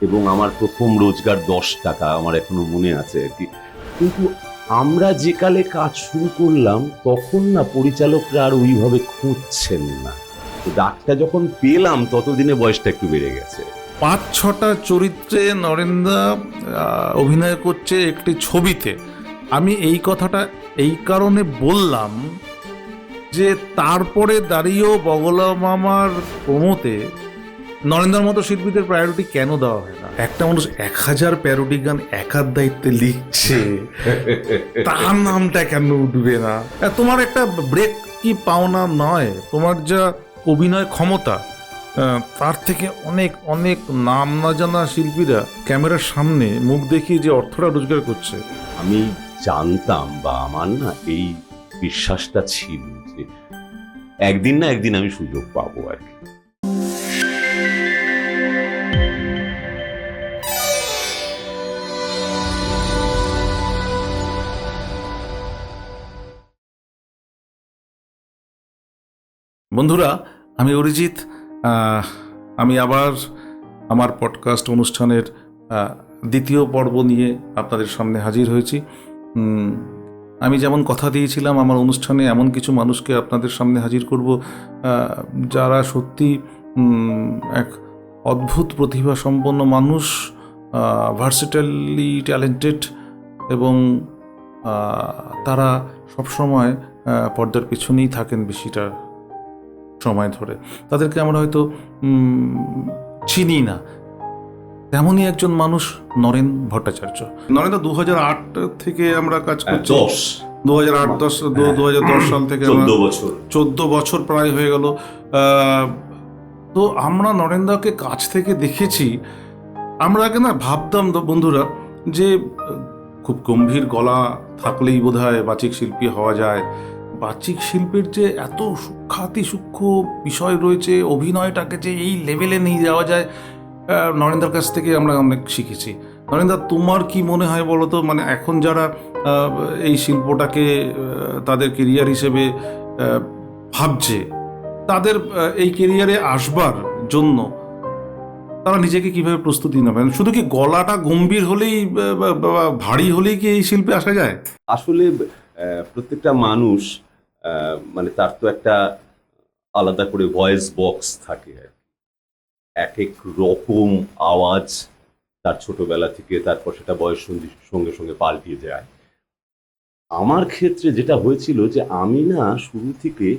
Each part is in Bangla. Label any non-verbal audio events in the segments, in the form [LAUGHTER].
এবং আমার প্রথম রোজগার দশ টাকা, আমার এখনও মনে আছে আর কি। কিন্তু আমরা যে কালে কাজ শুরু করলাম, তখন না পরিচালকরা আর ওইভাবে খুঁজছেন না। ডাকটা যখন পেলাম, ততদিনে বয়সটা একটু বেড়ে গেছে। পাঁচ ছটা চরিত্রে নরেন্দা অভিনয় করছে একটি ছবিতে। আমি এই কথাটা এই কারণে বললাম যে, তারপরে দাঁড়িয়েও বগলা মামার প্রমোতে নরেন্দ্র মতো শিল্পীদের প্রায়োরিটি কেন দেওয়া হয় না? একটা মানুষ এক হাজার প্যারোডি গান একার দায়িত্বে লিখছে, তার নামটা কেন উঠবে না? তোমার একটা ব্রেক কি পাওনা নয়, তোমার যা অভিনয় ক্ষমতা তার থেকে অনেক অনেক নাম না জানা শিল্পীরা ক্যামেরার সামনে মুখ দেখিয়ে যে অর্থটা রোজগার করছে। আমি জানতাম বা আমার না এই বিশ্বাসটা ছিল যে একদিন না একদিন আমি সুযোগ পাবো আর কি। বন্ধুরা, আমি অরিজিৎ আমি আবার আমার পডকাস্ট অনুষ্ঠানের দ্বিতীয় পর্ব নিয়ে আপনাদের সামনে হাজির হয়েছি। আমি যেমন কথা দিয়েছিলাম, আমার অনুষ্ঠানে এমন কিছু মানুষকে আপনাদের সামনে হাজির করব যারা সত্যি এক অদ্ভুত প্রতিভা সম্পন্ন মানুষ ভার্সিটালি ট্যালেন্টেড এবং তারা সবসময় পর্দার পিছনেই থাকেন বেশিটা। সময় ধরে। তাদেরকে আমরা হয়তো চিনি না। তেমনই একজন মানুষ নরেন ভট্টাচার্য। নরেন্দ্র দু আট থেকে আমরা কাজ করছি। দশ। দু হাজার আট দশ দু হাজার দশ সাল থেকে চোদ্দ বছর। চোদ্দ বছর প্রায় হয়ে গেল। আহ, তো আমরা নরেন্দ্রকে কাছ থেকে দেখেছি। আমরা আগে না ভাবতাম বন্ধুরা যে খুব গম্ভীর গলা থাকলেই বোধ হয় বাচিক শিল্পী হওয়া যায়। বাচিক শিল্পের যে এত সূক্ষাতি সূক্ষ্ম বিষয় রয়েছে, অভিনয়টাকে যে এই লেভেলে নিয়ে যাওয়া যায় নরেন্দ্রের কাছ থেকে আমরা অনেক শিখেছি। নরেন্দ্র, তোমার কি মনে হয় বলো তো? মানে এখন যারা এই শিল্পটাকে তাদের কেরিয়ার হিসেবে ভাবছে, তাদের এই কেরিয়ারে আসবার জন্য তারা নিজেকে কীভাবে প্রস্তুতি নেবেন শুধু কি গলাটা গম্ভীর হলেই ভারী হলেই কি এই শিল্পে আসা যায়? আসলে প্রত্যেকটা মানুষ মানে তার তো একটা আলাদা করে ভয়েস বক্স থাকে। আর এক এক রকম আওয়াজ তার ছোটবেলা থেকে, তারপর সেটা বয়স সঙ্গে সঙ্গে পাল্টিয়ে যায়। আমার ক্ষেত্রে যেটা হয়েছিল যে, আমি না শুরু থেকে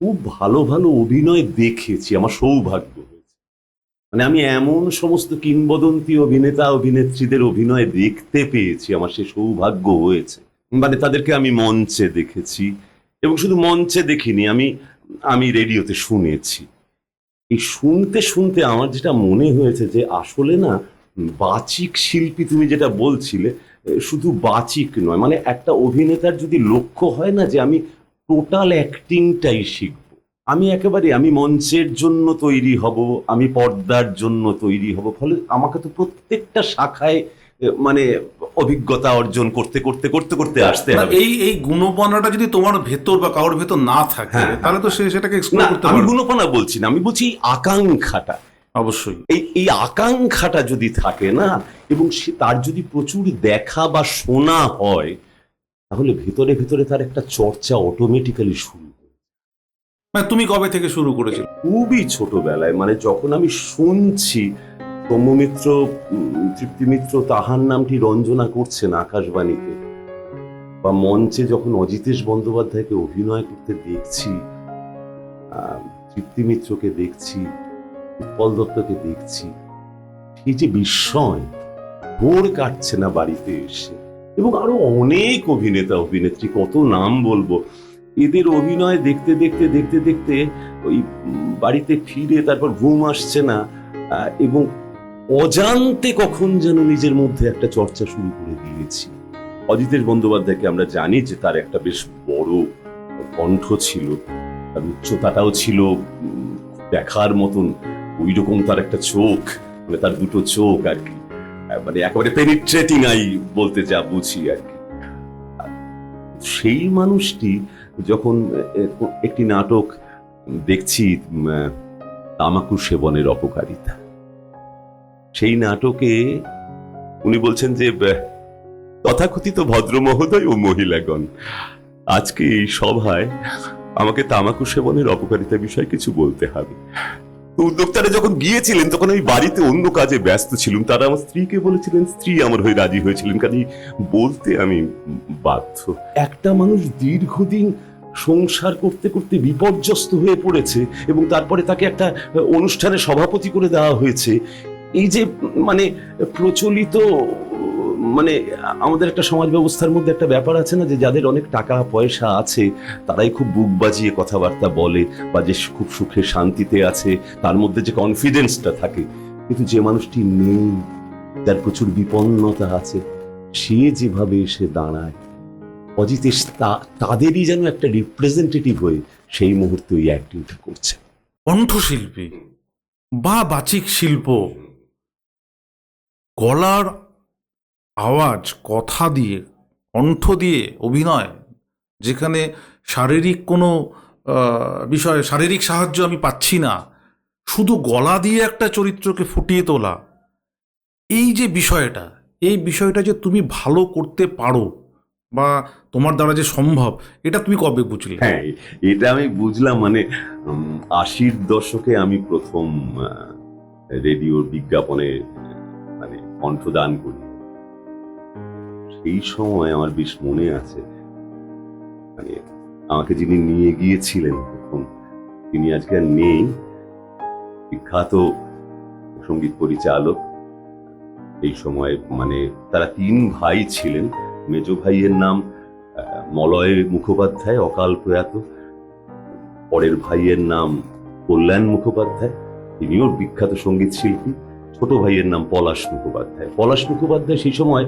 খুব ভালো ভালো অভিনয় দেখেছি, আমার সৌভাগ্য হয়েছে। মানে আমি এমন সমস্ত কিংবদন্তি অভিনেতা, অভিনেত্রীদের অভিনয় দেখতে পেয়েছি, আমার সে সৌভাগ্য হয়েছে। মানে তাদেরকে আমি মঞ্চে দেখেছি এবং শুধু মঞ্চে দেখিনি, আমি আমি রেডিওতে শুনেছি। এই শুনতে শুনতে আমার যেটা মনে হয়েছে যে আসলে না, বাচিক শিল্পী তুমি যেটা বলছিলে, শুধু বাচিক নয় মানে একটা অভিনেতার যদি লক্ষ্য হয় না যে আমি টোটাল অ্যাক্টিংটাই শিখব। আমি একেবারে, আমি মঞ্চের জন্য তৈরি হব, আমি পর্দার জন্য তৈরি হব, ফলে আমাকে তো প্রত্যেকটা শাখায় মানে অভিজ্ঞতা অর্জন করতে করতে করতে করতে আসতে হবে। এই এই গুণপনাটা যদি তোমার ভেতর বা কারোর ভেতর না থাকে হ্যাঁ, তাহলে তো সে সেটাকে এক্সপ্লোর করতে আমি গুণপনা বলছি না আমি বলছি আকাঙ্ক্ষাটা। অবশ্যই। এই এই আকাঙ্ক্ষাটা যদি থাকে না এবং সে তার যদি প্রচুর দেখা বা শোনা হয় তাহলে ভেতরে ভেতরে তার একটা চর্চা অটোমেটিক্যালি শুরু হয়। মানে তুমি কবে থেকে শুরু করেছিলে? খুবই ছোটবেলায় মানে যখন আমি শুনছি সৌম্যমিত্র তৃপ্তিমিত্র তাহার নামটি রঞ্জনা করছেন আকাশবাণীতে। বা মঞ্চে যখন অজিতেশ বন্দ্যোপাধ্যায়কে অভিনয় করতে দেখছি তৃপ্তিমিত্রকে দেখছি, উৎপল দত্তকে দেখছি সেই যে বিস্ময়, ভোর কাটছে না বাড়িতে এসে। এবং আরও অনেক অভিনেতা, অভিনেত্রী, কত নাম বলব, এদের অভিনয় দেখতে দেখতে দেখতে দেখতে ওই বাড়িতে ফিরে তারপর ঘুম আসছে না এবং অজান্তে কখন যেন নিজের মধ্যে একটা চর্চা শুরু করে দিয়েছি। অজিতেশ বন্দ্যোপাধ্যায়কে আমরা জানি যে তার একটা বেশ বড় কণ্ঠ ছিল, তার উচ্চতাটাও ছিল দেখার মতন ওই রকম তার একটা চোখ মানে তার দুটো চোখ আর কি মানে একেবারে পেনিট্রেটিং আই বলতে যা বুঝি আর কি। সেই মানুষটি যখন একটি নাটক দেখছি তামাকু সেবনের অপকারিতা। সেই নাটকে উনি বলছেন যে তথাকথিত ভদ্র মহোদয় ও মহিলাগণ, আজকে এই সভায় আমাকে তামাকু সেবনের অপকারিতা বিষয়ে কিছু বলতে হবে। উদ্যোক্তারা যখন গিয়েছিলেন, তখন আমি বাড়িতে অন্য কাজে ব্যস্ত ছিলাম তারা আমার স্ত্রীকে বলেছিলেন, স্ত্রী আমার হয়ে রাজি হয়েছিলেন। কাজে বলতে আমি বাধ্য। একটা মানুষ দীর্ঘদিন সংসার করতে করতে বিপর্যস্ত হয়ে পড়েছে এবং তারপরে তাকে একটা অনুষ্ঠানে সভাপতি করে দেওয়া হয়েছে। এই যে মানে প্রচলিত মানে আমাদের একটা সমাজ ব্যবস্থার মধ্যে একটা ব্যাপার আছে না যে, যাদের অনেক টাকা পয়সা আছে, তারাই খুব বুক বাজিয়ে কথাবার্তা বলে বা যে খুব সুখে শান্তিতে আছে, তার মধ্যে যে কনফিডেন্সটা থাকে। কিন্তু যে মানুষটি নেই, যার প্রচুর বিপন্নতা আছে, সে যেভাবে এসে দাঁড়ায় অজিতেশ তাদেরই যেন একটা রিপ্রেজেন্টেটিভ হয়ে সেই মুহূর্তে ওই অ্যাক্টিংটা করছে। কণ্ঠশিল্পী বা বাচিক শিল্প গলার আওয়াজ, কথা দিয়ে, কণ্ঠ দিয়ে অভিনয়, যেখানে শারীরিক কোনো বিষয়ে শারীরিক সাহায্য আমি পাচ্ছি না, শুধু গলা দিয়ে একটা চরিত্রকে ফুটিয়ে তোলা, এই যে বিষয়টা, এই বিষয়টা যে তুমি ভালো করতে পারো বা তোমার দ্বারা যে সম্ভব, এটা তুমি কবে বুঝলে? হ্যাঁ এটা আমি বুঝলাম মানে আশির দশকে আমি প্রথম রেডিওর বিজ্ঞাপনে কণ্ঠদান করি। সেই সময় আমার বেশ মনে আছে মানে আমাকে যিনি নিয়ে গিয়েছিলেন প্রথম তিনি আজকে আর নেই। বিখ্যাত সংগীত পরিচালক। এই সময় মানে তারা তিন ভাই ছিলেন। মেজ ভাইয়ের নাম মলয় মুখোপাধ্যায়, অকাল প্রয়াত। পরের ভাইয়ের নাম কল্যাণ মুখোপাধ্যায়। তিনিও বিখ্যাত সংগীত শিল্পী। ছোট ভাইয়ের নাম পলাশ মুখোপাধ্যায়। পলাশ মুখোপাধ্যায় সেই সময়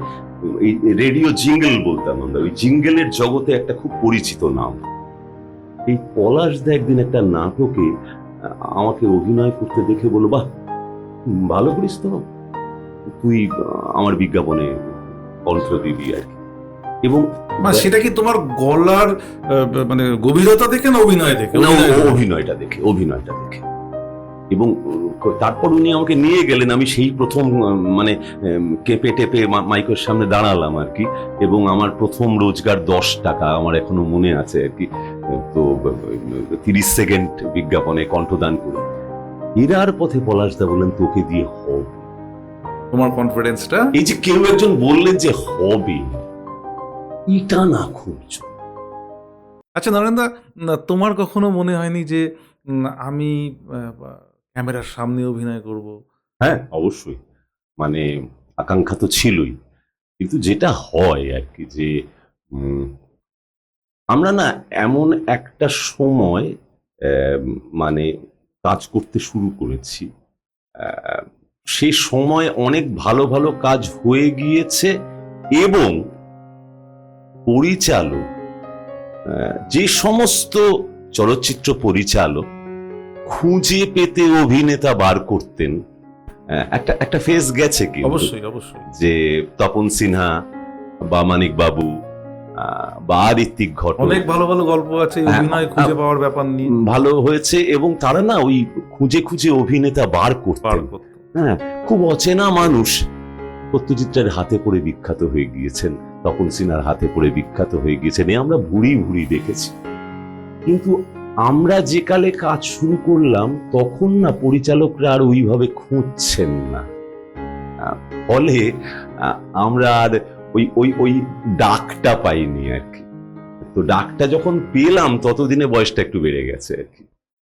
এই রেডিও জিঙ্গেল বলতাম আমরা। ওই জিঙ্গেলের জগতে একটা খুব পরিচিত নাম। এই পলাশ দা একদিন একটা নাটকে আমাকে অভিনয় করতে দেখে বলল বাহ ভালো করিস তো। তুই আমার বিজ্ঞাপনে কণ্ঠ দিবি আর কি। এবং সেটা কি তোমার গলার মানে গভীরতা দেখে না অভিনয় দেখে? না, দেখে? অভিনয়টা দেখে অভিনয়টা দেখে। এবং তারপর উনি আমাকে নিয়ে গেলেন আমি সেই প্রথম মানে কেঁপে টেপে মাইকের সামনে দাঁড়ালাম আর কি। এবং আমার প্রথম রোজগার দশ টাকা আমার এখনও মনে আছে আর কি। তো তিরিশ সেকেন্ড বিজ্ঞাপনে কণ্ঠদান করে। এরার পথে পলাশদা বললেন তোকে দিয়ে হবে। তোমার কনফিডেন্সটা এই যে কেউ একজন বললেন যে হবে এটা না খুঁজছো। আচ্ছা নরেন্দা তোমার কখনো মনে হয়নি যে আমি ক্যামেরার সামনে অভিনয় করব। হ্যাঁ অবশ্যই। মানে আকাঙ্ক্ষা তো ছিলই। কিন্তু যেটা হয় আর কি যে আমরা না এমন একটা সময় মানে কাজ করতে শুরু করেছি। সে সময় অনেক ভালো ভালো কাজ হয়ে গিয়েছে এবং পরিচালক যে সমস্ত চলচ্চিত্র পরিচালক খুঁজে পেতে অভিনেতা বার করতেন। একটা একটা ফেজ গেছে কি অবশ্যই অবশ্যই। যে তপন সিনহা বা মানিক বাবু বা ঋত্বিক ঘটক। অনেক ভালো ভালো গল্প আছে হ্যাঁ, অভিনয় খুঁজে পাওয়ার ব্যাপার নিয়ে। ভালো হয়েছে এবং তারা না ওই খুঁজে খুঁজে অভিনেতা বার করতেন। করতে হ্যাঁ খুব অচেনা মানুষ। সত্যজিৎটার হাতে পড়ে বিখ্যাত হয়ে গিয়েছেন তপন সিনহার হাতে পড়ে বিখ্যাত হয়ে গিয়েছেন এ আমরা ভুড়ি ভুড়ি দেখেছি। কিন্তু আমরা যে কালে কাজ শুরু করলাম, তখন না পরিচালকরা আর ওইভাবে খুঁজছেন না। ফলে আমরা আর ওই ওই ওই ডাকটা পাইনি আর কি। তো ডাকটা যখন পেলাম, ততদিনে বয়সটা একটু বেড়ে গেছে আর কি।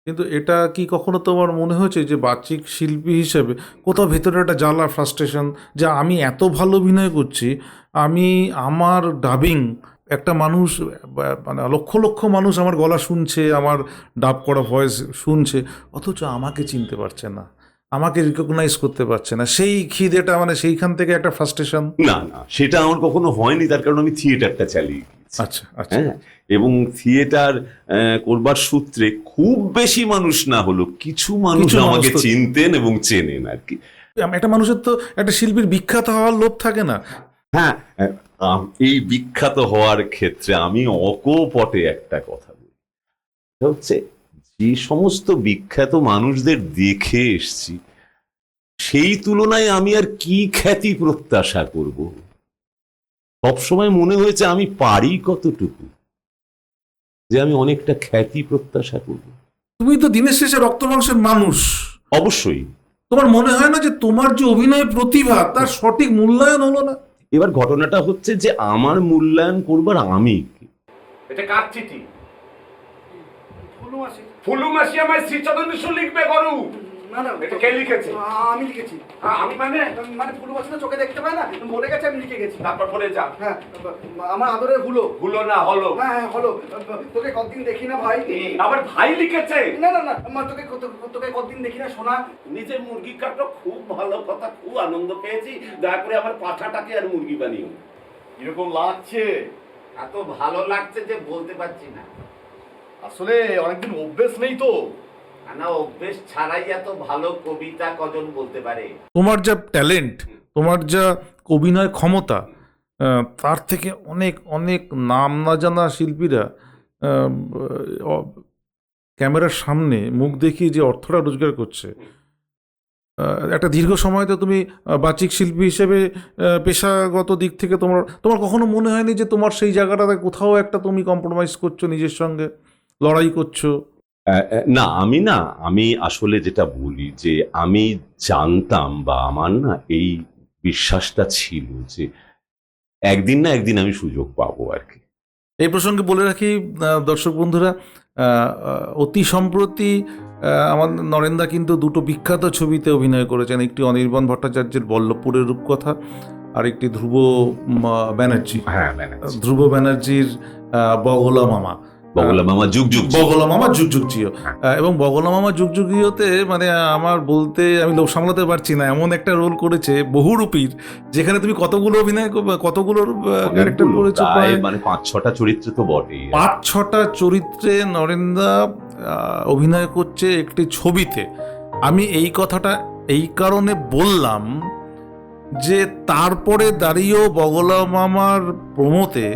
কিন্তু এটা কি কখনো তোমার মনে হয়েছে যে বাচিক শিল্পী হিসেবে কোথাও ভেতরে একটা জ্বালা ফ্রাস্ট্রেশন যে আমি এত ভালো অভিনয় করছি, আমি আমার ডাবিং একটা মানুষ মানে লক্ষ লক্ষ মানুষ আমার গলা শুনছে আমার ডাব করা ভয়েস শুনছে অথচ আমাকে চিনতে পারছে না আমাকে রিকগনাইজ করতে পারছে না। সেই খিদেটা মানে সেইখান থেকে একটা ফ্রাস্ট্রেশন না না সেটা আমার কখনো হয়নি তার কারণ আমি থিয়েটারটা চালিয়ে আচ্ছা আচ্ছা। হ্যাঁ এবং থিয়েটার করবার সূত্রে খুব বেশি মানুষ না হলো কিছু মানুষ আমাকে চিনতেন এবং চেনেন আর কি। একটা মানুষের তো একটা শিল্পীর বিখ্যাত হওয়ার লোভ থাকে না। হ্যাঁ এই বিখ্যাত হওয়ার ক্ষেত্রে আমি অকপটে একটা কথা বলি। হচ্ছে যে সমস্ত বিখ্যাত মানুষদের দেখে এসছি সেই তুলনায় আমি আর কি খ্যাতি প্রত্যাশা করব? সবসময় মনে হয়েছে আমি পারি কতটুকু যে আমি অনেকটা খ্যাতি প্রত্যাশা করব। তুমি তো দিনের শেষে রক্ত মাংসের মানুষ। অবশ্যই। তোমার মনে হয় না যে তোমার যে অভিনয় প্রতিভা তার সঠিক মূল্যায়ন হলো না? এবার ঘটনাটা হচ্ছে যে আমার মূল্যায়ন করবার আমি এটা কার চিঠি? ফুলু মাসি আমার মাসি আমায় শ্রীচন্দ্র লিখবে গরু। না না এটা কে লিখেছে? আমি লিখেছি। আমি মানে? মানে ফুলু চোখে দেখতে পায় না? বলে গেছে আমি লিখে গেছি। তারপর বলে যা। হ্যাঁ আমার আদরে হুলো। হলো না হলো। হ্যাঁ হ্যাঁ হলো। তোকে কতদিন দেখি না ভাই? আবার ভাই লিখেছে? না না না মা তোকে তোকে কতদিন দেখি না শোনা। নিজে মুরগি কাটলো খুব ভালো কথা খুব আনন্দ পেয়েছি। দয়া করে আমার পাঠাটাকে আর মুরগি বানিও। এরকম লাগছে? এত ভালো লাগছে যে বলতে পারছি না। আসলে অনেকদিন অভ্যেস নেই তো। তোমার যা ট্যালেন্ট, তোমার যা অভিনয় ক্ষমতা তার থেকে অনেক অনেক নাম না জানা শিল্পীরা ক্যামেরার সামনে মুখ দেখিয়ে যে অর্থটা রোজগার করছে। একটা দীর্ঘ সময় তো তুমি বাচিক শিল্পী হিসেবে পেশাগত দিক থেকে তোমার তোমার কখনো মনে হয়নি যে তোমার সেই জায়গাটাতে কোথাও একটা তুমি কম্প্রোমাইজ করছ নিজের সঙ্গে, লড়াই করছ? না আমি না আমি আসলে যেটা বলি যে আমি জানতাম বা আমার না এই বিশ্বাসটা ছিল যে একদিন না একদিন আমি সুযোগ পাবো আর কি। এই প্রসঙ্গে বলে রাখি দর্শক বন্ধুরা অতি সম্প্রতি আমার নরেন্দা কিন্তু দুটো বিখ্যাত ছবিতে অভিনয় করেছেন একটি অনির্বাণ ভট্টাচার্যের বল্লভপুরের রূপকথা আর একটি ধ্রুব ব্যানার্জি। হ্যাঁ ধ্রুব ব্যানার্জির বগলা মামা। বগলা মামা যুগ যুগ বগলা মামা যুগ যুগ জিও এবং বগলা মামা যুগ যুগ জিওতে মানে আমার বলতে আমি লোক সামলাতে পারছি না। এমন একটা রোল করেছে বহুরূপীর যেখানে তুমি কতগুলো অভিনয় কতগুলো ক্যারেক্টার করেছ? মানে পাঁচ ছটা চরিত্র তো বটেই পাঁচ ছটা চরিত্রে নরেন্দা অভিনয় করছে একটি ছবিতে। আমি এই কথাটা এই কারণে বললাম যে তারপরে দাঁড়িয়েও বগলা মামার প্রমোতে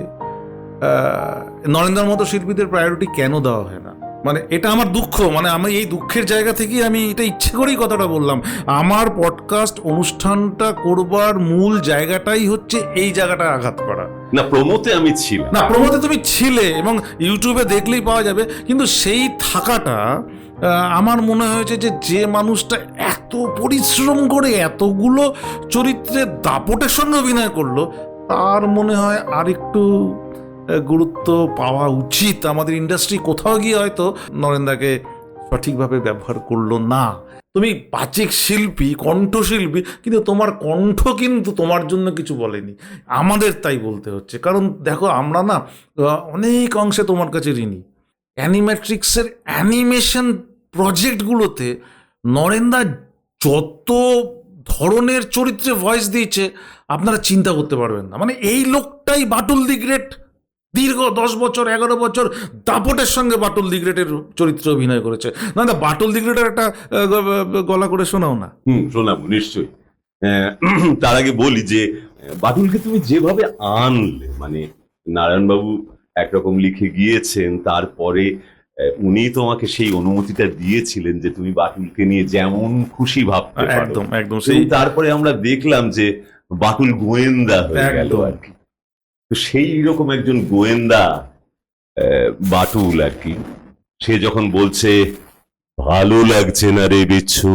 নরেন্দ্রর মতো শিল্পীদের প্রায়োরিটি কেন দেওয়া হয় না? মানে এটা আমার দুঃখ মানে আমি এই দুঃখের জায়গা থেকেই আমি এটা ইচ্ছে করেই কথাটা বললাম। আমার পডকাস্ট অনুষ্ঠানটা করবার মূল জায়গাটাই হচ্ছে এই জায়গাটা আঘাত করা। না প্রমোতে আমি ছিলাম। না প্রমোতে তুমি ছিলে এবং ইউটিউবে দেখলেই পাওয়া যাবে কিন্তু সেই থাকাটা আমার মনে হয়েছে যে যে মানুষটা এত পরিশ্রম করে এতগুলো চরিত্রের দাপটের সঙ্গে অভিনয় করল তার মনে হয় আর একটু গুরুত্ব পাওয়া উচিত। আমাদের ইন্ডাস্ট্রি কোথাও গিয়ে হয়তো নরেন্দাকে সঠিকভাবে ব্যবহার করল না। তুমি বাচিক শিল্পী, কণ্ঠশিল্পী, কিন্তু তোমার কণ্ঠ কিন্তু তোমার জন্য কিছু বলেনি। আমাদের তাই বলতে হচ্ছে। কারণ দেখো, আমরা না অনেক অংশে তোমার কাছে ঋণী। অ্যানিমেট্রিক্সের অ্যানিমেশন প্রজেক্টগুলোতে নরেন্দা যত ধরনের চরিত্রে ভয়েস দিয়েছে, আপনারা চিন্তা করতে পারবেন না। মানে এই লোকটাই বাটুল দি গ্রেট। দীর্ঘ দশ বছর এগারো বছর দাপটের সঙ্গে বাটুল দি গ্রেটের চরিত্রে অভিনয় করেছে। না না বাটুল দি গ্রেটের একটা গলা করে শোনাও না। হুম শোনাবো নিশ্চয়ই। তার আগে বলি যে বাটুলকে তুমি যেভাবে আনলে মানে নারায়ণবাবু একরকম লিখে গিয়েছেন তারপরে উনি তোমাকে সেই অনুমতিটা দিয়েছিলেন যে তুমি বাটুলকে নিয়ে যেমন খুশি ভাবতে একদম একদম সেই সেই তারপরে আমরা দেখলাম যে বাটুল গোয়েন্দা হয়ে গেল আর কি। তো সেই রকম একজন গোয়েন্দা বাটুল আর কি, সে যখন বলছে, ভালো লাগছে না রে বিচ্ছু,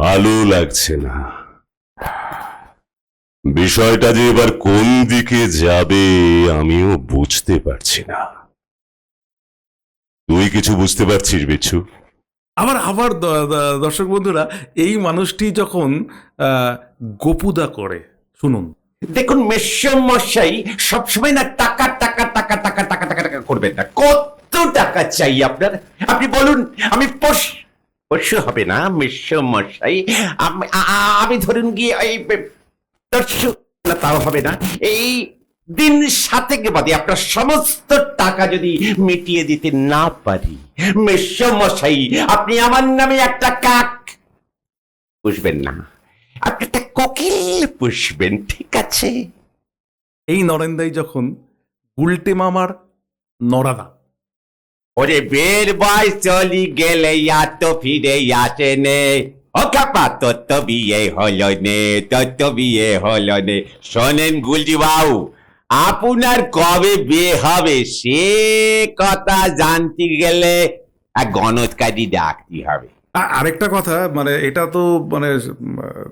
ভালো লাগছে না। বিষয়টা যে এবার কোন দিকে যাবে আমিও বুঝতে পারছি না। তুই কিছু বুঝতে পারছিস বিচ্ছু? আবার আবার দর্শক বন্ধুরা, এই মানুষটি যখন গোপুদা করে, শুনুন দেখুন মেশম মশাই সবসময় না টাকা টাকা টাকা টাকা টাকা টাকা টাকা করবেন না। কত টাকা চাই আপনার? আপনি বলুন, আমি পশ, পশু হবে না মেশম মশাই আমি- ধরুন গিয়ে এই তাও হবে না। এই দিন সাতেক বাদে আপনার সমস্ত টাকা যদি মিটিয়ে দিতে না পারি মেশম মশাই আপনি আমার নামে একটা কাক বুঝবেন না। আপনি একটা কোকিল পুষবেন ঠিক আছে। এই নরেন্দাই যখন উল্টে মামার নরাদা। ওরে বের বয় চলি গেলে ইয়া তো ফিরে আসে নে ও কাপা তোর বিয়ে হলো নে তোর বিয়ে হলো নে। শোনেন গুলজি বাবু আপনার কবে বিয়ে হবে সে কথা জানতে গেলে এক গণৎকারী ডাকতে হবে। আরেকটা কথা মানে এটা তো মানে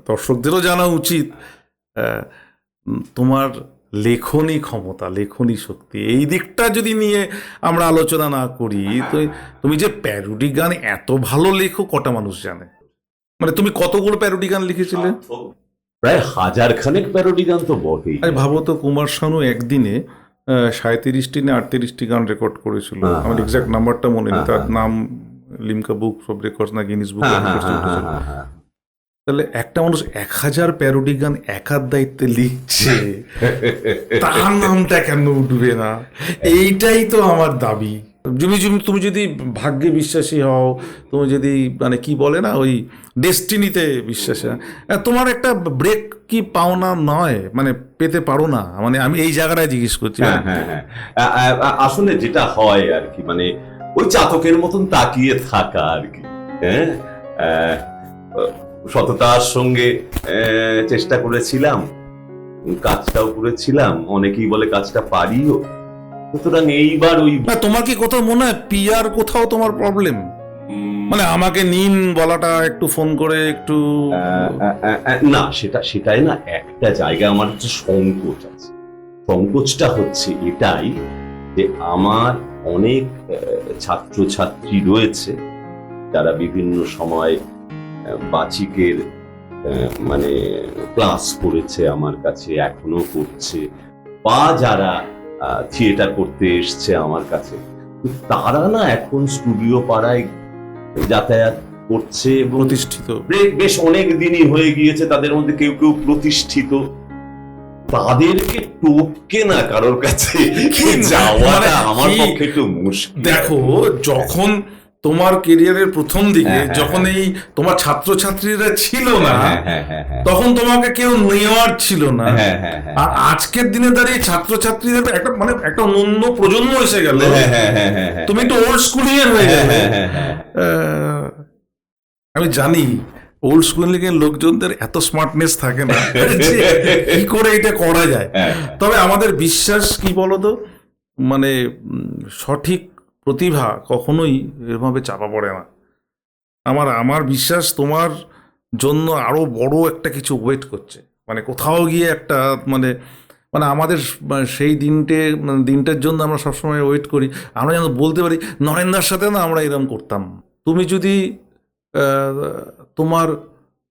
দর্শকদেরও জানা উচিত তোমার লেখনী ক্ষমতা লেখনী শক্তি এই দিকটা যদি নিয়ে আমরা আলোচনা না করি তো তুমি যে প্যারোডি গান এত ভালো লেখো কটা মানুষ জানে মানে তুমি কতগুলো প্যারোডি গান লিখেছিলে প্রায় হাজার খানেক প্যারোডি গান তো বটেই আরে ভাবো তো কুমার শানু একদিনে সাঁত্রিশটি না আটত্রিশটি গান রেকর্ড করেছিল আমার। এক্সাক্ট নাম্বারটা মনে নেই হ্যাঁ, তার হ্যাঁ। নাম লিমকা বুক অফ রেকর্ডস না গিনিস বুক হ্যাঁ হ্যাঁ হ্যাঁ তাহলে একটা মানুষ এক হাজার প্যারোডি গান একার দায়িত্বে লিখছে [LAUGHS] তার নামটা কেন উঠবে না? এইটাই তো আমার দাবি। তুমি তুমি তুমি যদি ভাগ্যে বিশ্বাসী হও তুমি যদি মানে কি বলে না ওই ডেস্টিনিতে বিশ্বাসী তোমার একটা ব্রেক কি পাওনা নয় মানে পেতে পারো না। মানে আমি এই জায়গাটায় জিজ্ঞেস করছি আ- আসলে যেটা হয় আর কি মানে ওই চাতকের মতন তাকিয়ে থাকা আর কি হ্যাঁ? সততার সঙ্গে চেষ্টা করেছিলাম কাজটাও করেছিলাম অনেকেই বলে কাজটা পারিও। সুতরাং এইবার ওই না তোমার কি কোথাও মনে হয় পিয়ার কোথাও তোমার প্রবলেম মানে আমাকে নিন বলাটা একটু ফোন করে একটু না সেটা সেটাই না একটা জায়গা আমার হচ্ছে সংকোচ আছে। সংকোচটা হচ্ছে এটাই যে আমার অনেক ছাত্র ছাত্রী রয়েছে যারা বিভিন্ন সময় বাচিকের মানে ক্লাস করেছে আমার কাছে এখনও করছে বা যারা থিয়েটার করতে এসছে আমার কাছে। তারা না এখন স্টুডিও পাড়ায় যাতায়াত করছে প্রতিষ্ঠিত। বেশ অনেক দিনই হয়ে গিয়েছে তাদের মধ্যে কেউ কেউ প্রতিষ্ঠিত। তাদেরকে টপকে না কারোর কাছে যাওয়াটা মানে আমার পক্ষে একটু মুশকিল দেখো যখন তোমার কেরিয়ারের প্রথম দিকে হ্যাঁ, হ্যাঁ, যখন এই তোমার ছাত্রছাত্রীরা ছিল না হ্যাঁ হ্যাঁ হ্যাঁ হ্যাঁ তখন তোমাকে কেউ নেওয়ার ছিল না হ্যাঁ হ্যাঁ হ্যাঁ আর আজকের দিনে দাঁড়িয়ে ছাত্রছাত্রীদের একটা মানে একটা অন্য প্রজন্ম এসে গেল হ্যাঁ হ্যাঁ হ্যাঁ হ্যাঁ হ্যাঁ তুমি একটু ওল্ড স্কুলিয়ার হয়ে হ্যাঁ, হ্যাঁ, হ্যাঁ, হ্যাঁ। আহ, আমি জানি ওল্ড স্কুলিংয়ের লোকজনদের এত স্মার্টনেস থাকে না কি করে এটা করা যায়। হ্যাঁ, তবে আমাদের বিশ্বাস কি বলতো? মানে সঠিক প্রতিভা কখনোই এভাবে চাপা পড়ে না। আমার আমার বিশ্বাস তোমার জন্য আরও বড় একটা কিছু ওয়েট করছে। মানে কোথাও গিয়ে একটা মানে মানে আমাদের মানে সেই দিনটে মানে দিনটার জন্য আমরা সবসময় ওয়েট করি। আমরা যেন বলতে পারি নরেন্দ্রার সাথে না আমরা এরকম করতাম। তুমি যদি তোমার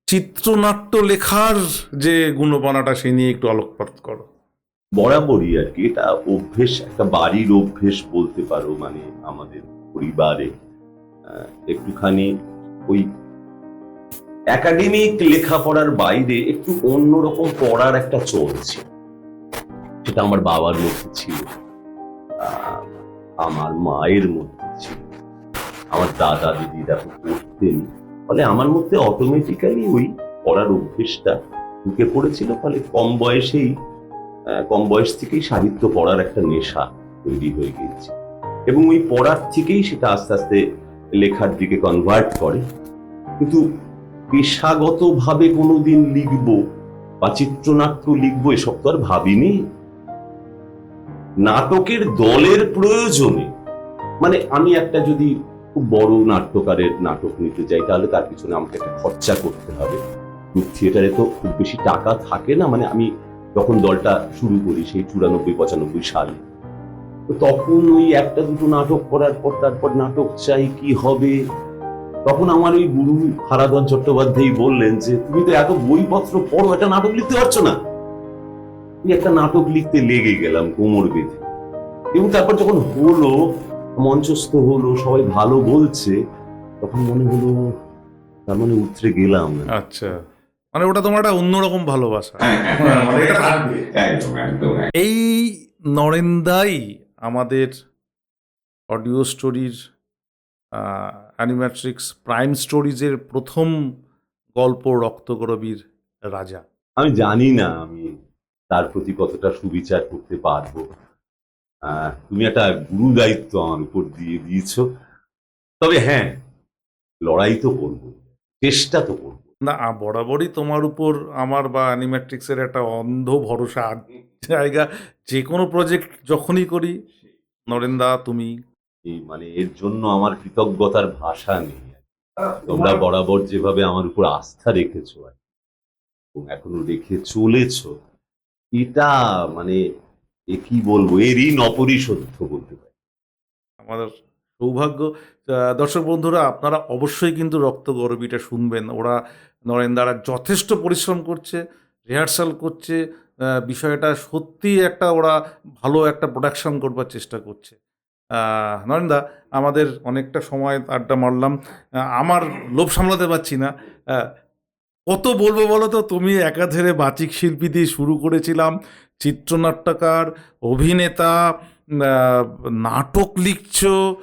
চিত্রনাট্য লেখার যে গুণপনাটা সে নিয়ে একটু আলোকপাত করো। বরাবরই আর কি, এটা অভ্যেস, একটা বাড়ির অভ্যেস বলতে পারো মানে আমাদের পরিবারে। একটুখানি ওই একাডেমিক লেখাপড়ার বাইরে একটু অন্যরকম পড়ার একটা চলছে সেটা আমার বাবার মধ্যে ছিল আমার মায়ের মধ্যে ছিল। আমার দাদা দিদিরা তো পড়তেন ফলে আমার মধ্যে অটোমেটিক্যালি ওই পড়ার অভ্যেসটা ঢুকে পড়েছিল। ফলে কম বয়সেই কম বয়স থেকেই সাহিত্য পড়ার একটা নেশা তৈরি হয়ে গিয়েছে। এবং ওই পড়ার থেকেই সেটা আস্তে আস্তে লেখার দিকে কনভার্ট করে। কিন্তু পেশাগতভাবে কোনোদিন লিখব বা চিত্রনাট্য লিখব এসব তো আর ভাবিনি। নাটকের দলের প্রয়োজনে মানে আমি একটা যদি খুব বড় নাট্যকারের নাটক নিতে যাই, তাহলে তার পিছনে আমাকে একটা খরচা করতে হবে। থিয়েটারে তো খুব বেশি টাকা থাকে না মানে আমি যখন দলটা শুরু করি সেই চুরানব্বই, পঁচানব্বই সালে। তো তখন ওই একটা দুটো নাটক করার পর, তারপর নাটক চাই কি হবে? তখন আমার ওই গুরু হারাধন চট্টোপাধ্যায় বললেন যে, তুমি তো এত বইপত্র পড়ো, একটা নাটক লিখতে পারছ না? একটা নাটক লিখতে লেগে গেলাম কোমর বেঁধে। এবং তারপর যখন হলো মঞ্চস্থ হলো সবাই ভালো বলছে তখন মনে হলো তার মানে উতরে গেলাম। আচ্ছা। মানে ওটা তোমার একটা অন্যরকম ভালোবাসা। হ্যাঁ, মানে এটা থাকবে। একদম একদম এই নরেন্দাই আমাদের অডিও স্টোরির অ্যানিম্যাট্রিক্স প্রাইম স্টোরিজের প্রথম গল্প রক্তগরবীর রাজা। আমি জানি না আমি তার প্রতি কতটা সুবিচার করতে পারব। তুমি একটা গুরু দায়িত্ব আমার উপর দিয়ে দিয়েছ। তবে হ্যাঁ লড়াই তো করব চেষ্টা তো করব। না বরাবরই তোমার উপর আমার বা অ্যানিম্যাট্রিক্সের একটা অন্ধ ভরসা জায়গা যে কোনো প্রজেক্ট যখনই করি নরেন্দা তুমি। মানে এর জন্য আমার কৃতজ্ঞতার ভাষা নেই। তোমরা বরাবর যেভাবে আমার উপর আস্থা রেখেছো আর এবং এখনও রেখে চলেছ এটা মানে এ কি বলব? এ ঋণ অপরিশোধ্য বলতে পারি। আমাদের সৌভাগ্য দর্শক বন্ধুরা, আপনারা অবশ্যই কিন্তু রক্ত গরবিটা শুনবেন। ওরা নরেন্দারা যথেষ্ট পরিশ্রম করছে রিহার্সাল করছে বিষয়টা সত্যি একটা ওরা ভালো একটা প্রোডাকশন করবার চেষ্টা করছে। নরেন্দা আমাদের অনেকটা সময় আড্ডা মারলাম। আমার লোভ সামলাতে পারছি না। কত বলব বলো তো? তুমি একাধারে বাচিক শিল্পী দিয়ে শুরু করেছিলাম। চিত্রনাট্যকার অভিনেতা নাটক লিখছো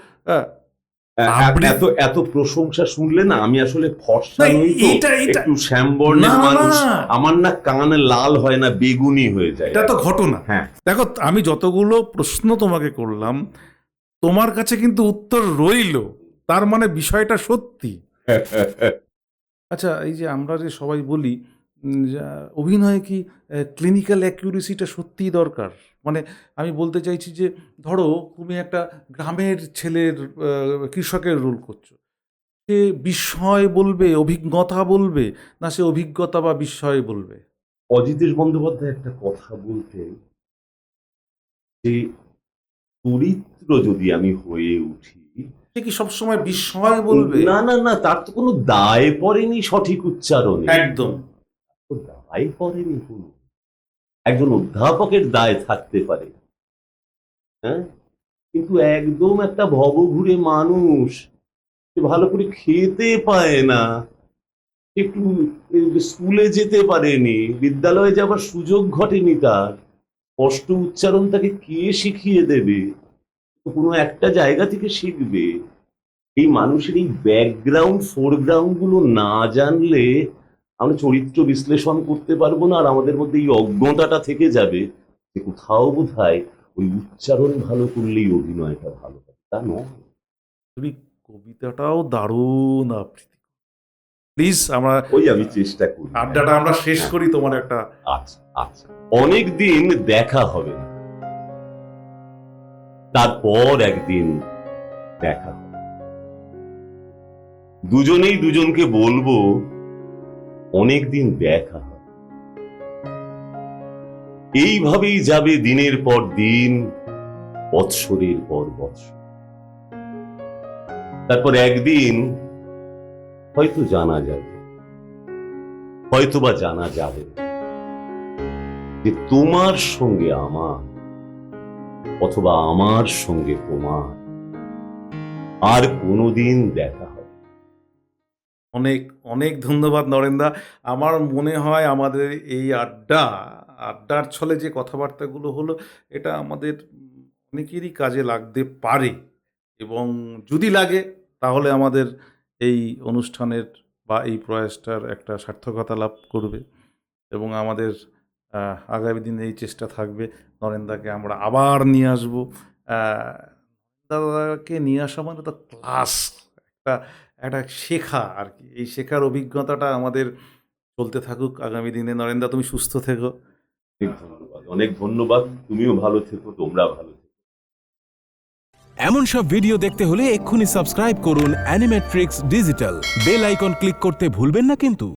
এত এত প্রশংসা শুনলে না আমি আসলে ফর্সা নই তো। এটা- এটা- একটু শ্যামবর্ণের না, না, মানুষ আমার না কানে লাল হয় না বেগুনি হয়ে যায়। এটা তো ঘটনা। হ্যাঁ। দেখো আমি যতগুলো প্রশ্ন তোমাকে করলাম তোমার কাছে কিন্তু উত্তর রইল তার মানে বিষয়টা সত্যি। আচ্ছা এই যে আমরা যে সবাই বলি অভিনয়ে কি ক্লিনিক্যাল অ্যাকিউরেসিটা সত্যিই দরকার? মানে আমি বলতে চাইছি যে ধরো তুমি একটা গ্রামের ছেলের কৃষকের রোল করছ। সে বিস্ময় বলবে অভিজ্ঞতা বলবে না সে অভিজ্ঞতা বা বিস্ময় বলবে? অজিতেশ বন্দ্যোপাধ্যায় একটা কথা বলতেন যে চরিত্র যদি আমি হয়ে উঠি সে কি সবসময় বিস্ময় বলবে? না না না তার তো কোনো দায় পড়েনি সঠিক উচ্চারণে। একদম। দায় করেনি কোনো। একজন অধ্যাপকের দায় থাকতে পারে। হ্যাঁ? কিন্তু একদম একটা ভবঘুরে মানুষ ভালো করে খেতে পায় না। একটু স্কুলে যেতে পারেনি, বিদ্যালয়ে যাবার সুযোগ ঘটেনি তার। স্পষ্ট উচ্চারণ তাকে কে শিখিয়ে দেবে? কোনো একটা জায়গা থেকে শিখবে। এই মানুষের এই ব্যাকগ্রাউন্ড ফোরগ্রাউন্ডগুলো না জানলে আমরা চরিত্র বিশ্লেষণ করতে পারব না আর আমাদের মধ্যে এই অজ্ঞতাটা থেকে যাবে যে কোথাও বোধ ওই উচ্চারণ ভালো করলেই অভিনয়টা ভালো হবে তা নয়। তুমি কবিতাটাও দারুণ আবৃত্তি প্লিজ আমরা ওই আমি চেষ্টা করি। আড্ডাটা আমরা শেষ করি তোমার একটা আচ্ছা আচ্ছা। অনেক দিন দেখা হবে না। তারপর একদিন দেখা হবে। দুজনেই দুজনকে বলব অনেক দিন দেখা হবে এইভাবেই যাবে দিনের পর দিন, বৎসরের পর বৎসর। তারপর একদিন হয়তো জানা যাবে, হয়তোবা জানা যাবে যে তোমার সঙ্গে আমার অথবা আমার সঙ্গে তোমার আর কোনোদিন দেখা অনেক অনেক ধন্যবাদ নরেন্দা আমার মনে হয় আমাদের এই আড্ডা, আড্ডার ছলে যে কথাবার্তাগুলো হলো, এটা আমাদের অনেকেরই কাজে লাগতে পারে। এবং যদি লাগে, তাহলে আমাদের এই অনুষ্ঠানের বা এই প্রয়াসটার একটা সার্থকতা লাভ করবে এবং আমাদের আগামী দিনে এই চেষ্টা থাকবে। নরেন্দাকে আমরা আবার নিয়ে আসব। দাদাকে নিয়ে আসা মানে তো ক্লাস একটা একটা শেখা আর কি এই শেখার অভিজ্ঞতাটা আমাদের চলতে থাকুক। আগামী দিনে নরেন্দা তুমি সুস্থ থেকো। অনেক ধন্যবাদ। অনেক ধন্যবাদ। তুমিও ভালো থেকো তোমরা ভালো থেকো। এমন সব ভিডিও দেখতে হলে এক্ষুনি সাবস্ক্রাইব করুন Animatrix digital. Bell icon click করতে ভুলবেন না কিন্তু।